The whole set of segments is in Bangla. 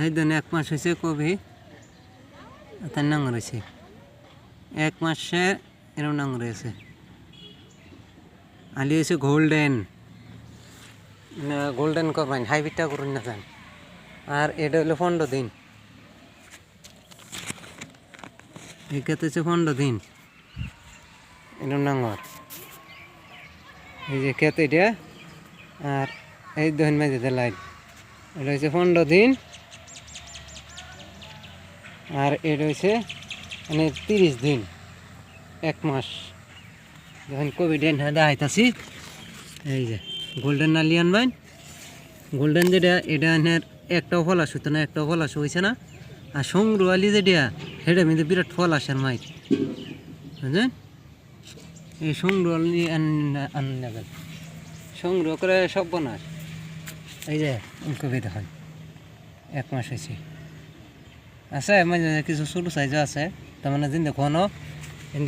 এই দিন এক মাস হয়েছে কবি, তার নাং রয়েছে। এক মাসে এরকম নাং রয়েছে। আলি হয়েছে গোল্ডেন। গোল্ডেন করবেন হাইব্রিডটা করুন না যান আর এটা হলো পনেরো দিন। এক্ষেত্রে হচ্ছে পনেরো দিন। এরকম নাঙ্গর এই যে ক্ষেত এটা, আর এই দহন মাঝে লাইট এটা হচ্ছে পনেরো দিন। আর এটা হচ্ছে মানে তিরিশ দিন, এক মাস। যখন কোভিড দেখাইতাছি। এই যে গোল্ডেন নালি আনবেন গোল্ডেন যেটা, এটা এনার একটাও ফল আসতো না, একটাও ফল আসে হয়েছে না? আর সংগ্রহ আলি যেটা সেটা কিন্তু বিরাট ফল আসে আর মাইক বুঝলেন? এই সংগ্রহ আলি নেবেন। সংগ্রহ করে সব বনাস। এই যে কবি দেখেন এক মাস হয়েছে আছে মাঝে কিছু ছোটো সাইজও আছে তার মানে দিন দেখো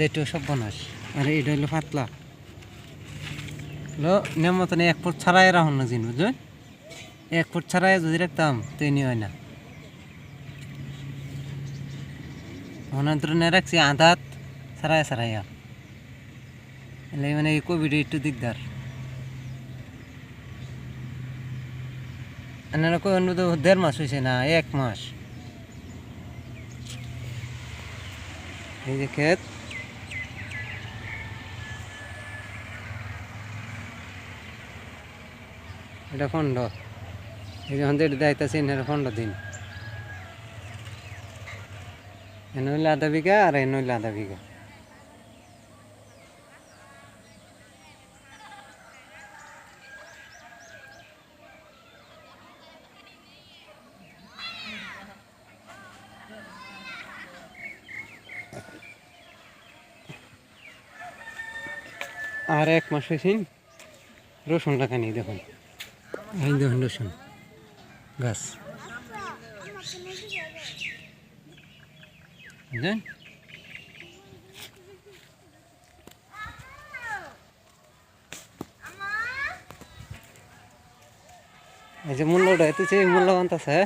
একটু সব বনাস আর এটা হলো পাতলা। নেম মতন এক ফুট ছাড়াই রাখুন না জিন বুঝলেন এক ফুট ছাড়াই যদি রাখতাম তো এনি হয় না। অনন্তরণে রাখছি আধাত ছাড়াই ছাড়াইয়া এলে মানে এই কোভিড একটু দিকদার আপনারা কই দেড় মাস হয়েছে না, এক মাস এই যে ক্ষেত। এটা ফন্ড। এই যখন যেটা দায়িত্ব এটা ফন্ড দিন। এ নইলে আধা বিঘা আর এ নইলে আধা বিঘা। আর এক মাস হয়েছে, রসুন নেই দেখুন। এই দেখুন রসুন, গাছ। এই যে মূল্যটা এত মূল্যবান আছে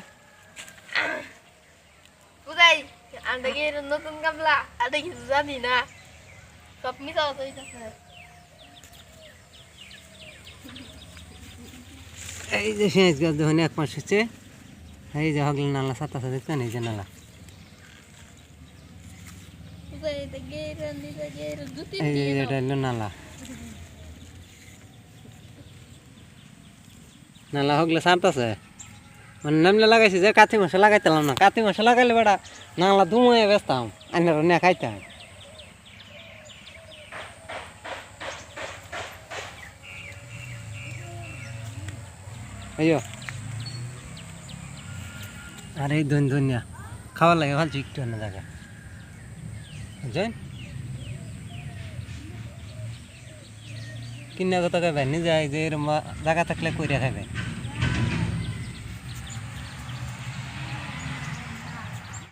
নতুন গামলা আনতে কিছু জানি না। সব মিশা এই যে পেঁয়াজ গাছ দেখুন এক মাস হচ্ছে, এই যে হগল নালা সাত আছে দেখতেন এই যে নালা। এই নালা। নালা হগলে সাত আছে। মানে নামলে লাগাইছি যে, কাতি মাসে লাগাইতাম না। কাতি মাসে লাগাইলে বেটা, নালা ধুমে বেচতাম আইনার নে খাইতাম আইয়ো। আরে ধন ধনিয়া খাওয়ার লাগে ভালো একটু অন্য জায়গা বুঝলেন কিনা কথা খাবেন নিজে যে জায়গা থাকলে কইরা খাবেন